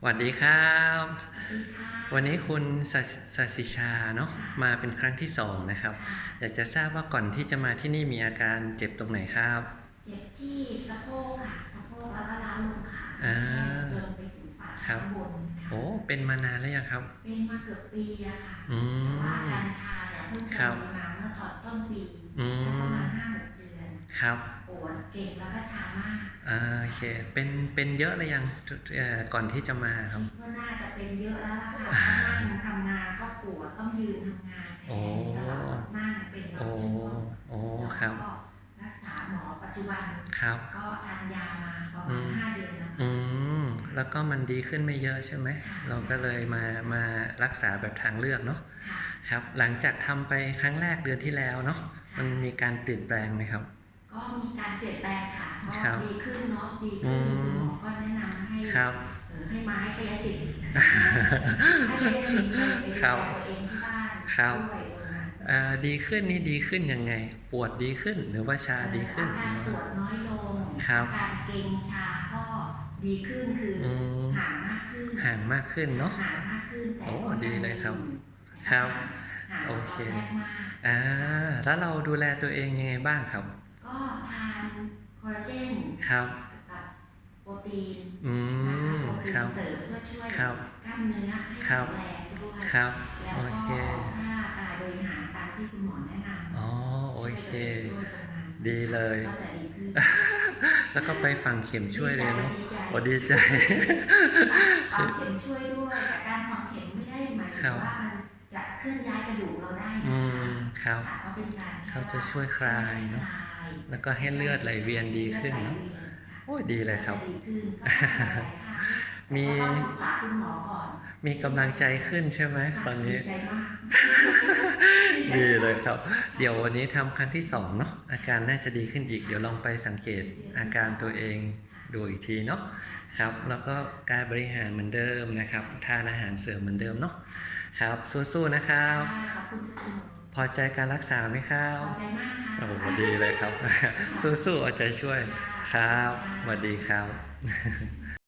สวัสดีครับสวัสดีค่ะวันนี้คุณสสสสิชาเนาะมาเป็นครั้งที่สองนะครับ อยากจะทราบว่าก่อนที่จะมาที่นี่มีอาการเจ็บตรงไหนครับ เจ็บที่สะโพกค่ะสะโพกแล้วก็ล้าวลงขาอ่าจนไปถึงฝ่าครัข้าบงบนค่ะโอ้เป็นมานานแล้วยังครับ เป็นมาเกือบปีอะค่ะอืแต่ว่ามอาการชาเนี่ยเพิ่งครัจะบมีมาเมื่อตอนต้นปีอืแต่ประมมาณห้าหกเดือนครับปว ดเก่งแล้วก็ชามากอ่าโอเค เป็นเป็นเยอะเลยยังเอ่อก่อนที่จะมาครับคิดว่าน่าจะเป็นเยอะแล้วล่ะค่ะเพราะนั่งทำงานก็ปวดต้องยืนทำงานแทโอ้นตลอดนั่งเป็นมาโอ้ช่วงโอ้ครับแล้วก็รักษาหมอปัจจุบันครับ ก็ทานยามาประอืมาณมห้าเดือนแล้วอืมแล้วก็มันดีขึ้นไม่เยอะใช่ไหมเราก็เลยมามารักษาแบบทางเลือกเนาะค่ะครับ หลังจากทำไปครั้งแรกเดือนที่แล้วเนาะมันมีการเปลี่ยนแปลงไหมครับ ก็มีการเปลี่ยนแปลงค่ะครัก็บดีขึ้นเนาะดีอืขึ้นมคุณหมอก็แนะนำให้ครับเออให้ไม้กายสิทธิ์ให้กายสิทธิ์ไปดูครัแลบตัวเองที่บ้านครับด้วยตรงนั้นอ่าดีขึ้นนี่ดีขึ้นยังไง ปวดดีขึ้นหรือว่าชาดีขึ้นอาการปวดน้อยลงครับอาการเกร็งชาก็ดีขึ้นคือออืมห่างมากขึ้นห่างมากขึ้นเนาะห่างมากขึ้นแต่โอ้ก็ดีเลยครับงครับห่างโอเคกว่าตอนแรกมากอ่าแล้วเราดูแลตัวเองยังไงบ้างครับก็ทาน คอลลาเจนครับกับโปรตีนอืนะคะมโปรตีนครับเสริมเพื่อช่วยครับกล้ามเนื้อให้ครัแข็บงแรงด้วยครับแล้วโอก็เคถ้าอ่าบริหารตามที่คุณหมอแนะนำอ๋อโอเคช่วยตรงนั้นดีเลยก็จะดีขึ้นแล้วก็ไปฝังเข็มช่วยเลยเนาะดีใจโอ้ดีใจฝังเข็มช่วยด้วยแต่การฝังเข็มไม่ได้หมายครัถึงบว่ามันจะเคลื่อนย้ายกระดูกเราได้อืนะคะมครับค่ะก็เป็นการเขาจะช่วยคลายเนอะคลาย แล้วก็ให้เลือดไหลเวียนดีขึ้นเนาะโอ้ยดีเลยครับดีขึ้นก็ทำอะไรค่ะมีก็ต้องปรึกษาคุณหมอก่อนมีกำลังใจขึ้นใช่ไหมตอนนี้ดีใจมากดีเลยครับ เดี๋ยววันนี้ทำครั้งที่สองเนาะอาการน่าจะดีขึ้นอีก เดี๋ยวลองไปสังเกตอาการตัวเองดูอีกทีเนาะครับแล้วก็การบริหารเหมือนเดิมนะครับ ทานอาหารเสริมเหมือนเดิมเนาะครับสู้ๆนะครับข อบคุณคุณหมอพอใจการรักษาไหมครัพบอใจมากค่ะโอ้โหดีเลยครับ สู้ๆเอาใจช่วยครับสวัสดีครับ